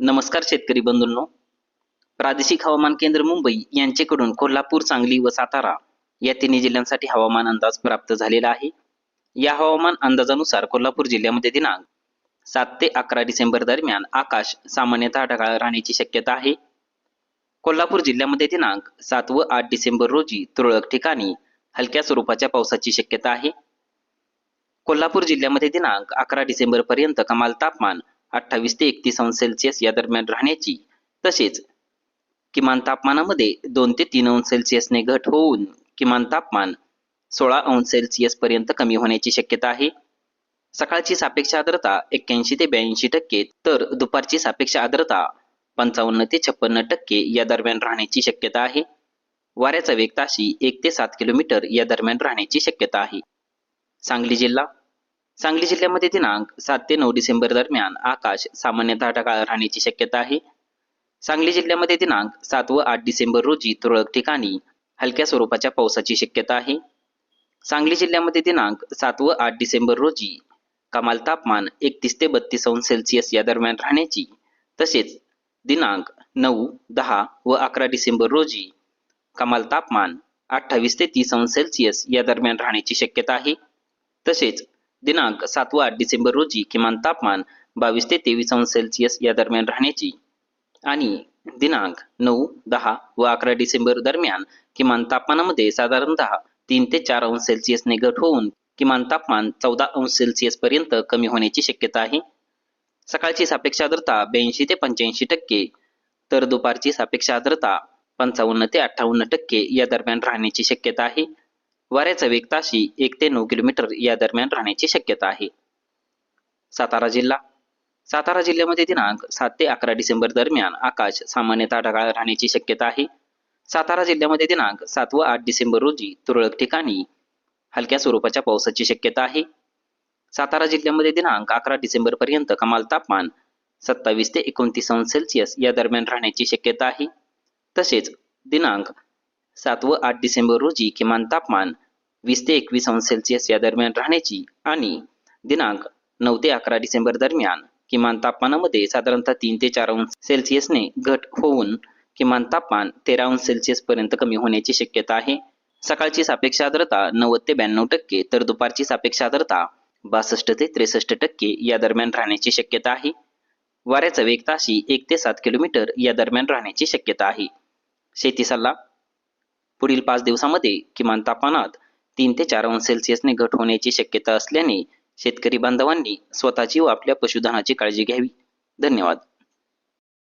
नमस्कार शेतकरी बंधूंनो. प्रादेशिक हवामान केंद्र मुंबई यांच्याकडून कोल्हापूर सांगली व सातारा या तिन्ही जिल्ह्यांसाठी हवामान अंदाज प्राप्त झालेला आहे. या हवामान अंदाजानुसार कोल्हापूर जिल्ह्यामध्ये दिनांक सात ते अकरा डिसेंबर दरम्यान आकाश सामान्यतः ढगाळ राहण्याची शक्यता आहे. कोल्हापूर जिल्ह्यामध्ये दिनांक सात व आठ डिसेंबर रोजी तुरळक ठिकाणी हलक्या स्वरूपाच्या पावसाची शक्यता आहे. कोल्हापूर जिल्ह्यामध्ये दिनांक अकरा डिसेंबर पर्यंत कमाल तापमान अठ्ठावीस ते एकतीस अंश सेल्सिअस या दरम्यान राहण्याची तसेच किमान तापमानामध्ये दोन ते तीन अंश सेल्सिअसने घट होऊन किमान तापमान सोळा अंश सेल्सिअस पर्यंत कमी होण्याची शक्यता आहे. सकाळची सापेक्ष आर्द्रता एक्क्याऐंशी ते ब्याऐंशी टक्के तर दुपारची सापेक्ष आर्द्रता पंचावन्न ते छप्पन्न टक्के या दरम्यान राहण्याची शक्यता आहे. वाऱ्याचा वेग ताशी एक ते सात किलोमीटर या दरम्यान राहण्याची शक्यता आहे. सांगली जिल्हा सांगली जिल्ह्यामध्ये दिनांक सात ते नऊ डिसेंबर दरम्यान आकाश सामान्यतः ढगाळ राहण्याची शक्यता आहे. सांगली जिल्ह्यामध्ये दिनांक सात व आठ डिसेंबर रोजी तुरळक ठिकाणी हलक्या स्वरूपाच्या पावसाची शक्यता आहे. सांगली जिल्ह्यामध्ये दिनांक सात व आठ डिसेंबर रोजी कमाल तापमान एकतीस ते बत्तीस अंश सेल्सिअस या दरम्यान राहण्याची तसेच दिनांक नऊ दहा व अकरा डिसेंबर रोजी कमाल तापमान अठ्ठावीस ते तीस अंश सेल्सिअस या दरम्यान राहण्याची शक्यता आहे. तसेच दिनांक सात व आठ डिसेंबर रोजी किमान तापमान बावीस ते तेवीस अंश सेल्सिअस या दरम्यान राहण्याची आणि दिनांक नऊ दहा व अकरा डिसेंबर दरम्यान किमान तापमानामध्ये साधारणतः तीन ते चार अंश सेल्सिअसने घट होऊन किमान तापमान चौदा अंश सेल्सिअस पर्यंत कमी होण्याची शक्यता आहे. सकाळची सापेक्ष आर्द्रता ब्याऐंशी ते पंच्याऐंशी टक्के तर दुपारची सापेक्ष आर्द्रता पंचावन्न ते अठ्ठावन्न टक्के या दरम्यान राहण्याची शक्यता आहे. वाऱ्याचा वेग ताशी एक ते नऊ किलोमीटर या दरम्यान राहण्याची शक्यता आहे. सातारा जिल्हा. सातारा जिल्ह्यामध्ये दिनांक सात ते अकरा डिसेंबर दरम्यान आकाश सामान्यतः ढगाळ राहण्याची शक्यता आहे. सातारा जिल्ह्यामध्ये दिनांक सात व आठ डिसेंबर रोजी तुरळक ठिकाणी हलक्या स्वरूपाच्या पावसाची शक्यता आहे. सातारा जिल्ह्यामध्ये दिनांक अकरा डिसेंबर पर्यंत कमाल तापमान सत्तावीस ते एकोणतीस अंश सेल्सिअस या दरम्यान राहण्याची शक्यता आहे. तसेच दिनांक सात व आठ डिसेंबर रोजी किमान तापमान वीस ते एकवीस अंश सेल्सिअस या दरम्यान राहण्याची आणि दिनांक नऊ ते अकरा डिसेंबर दरम्यान किमान तापमानामध्ये साधारणतः तीन ते चार अंश सेल्सिअसने घट होऊन किमान तापमान तेरा अंश सेल्सिअस पर्यंत कमी होण्याची शक्यता आहे. सकाळची सापेक्ष आर्द्रता नव्वद ते ब्याण्णव टक्के तर दुपारची सापेक्ष आर्द्रता बासष्ट ते त्रेसष्ट टक्के या दरम्यान राहण्याची शक्यता आहे. वाऱ्याचा वेग ताशी एक ते सात किलोमीटर या दरम्यान राहण्याची शक्यता आहे. शेती सल्ला पुढील पाच दिवसामध्ये किमान तापमानात तीन ते चार अंश सेल्सिअसने घट होण्याची शक्यता असल्याने शेतकरी बांधवांनी स्वतःची व आपल्या पशुधनाची काळजी घ्यावी. धन्यवाद.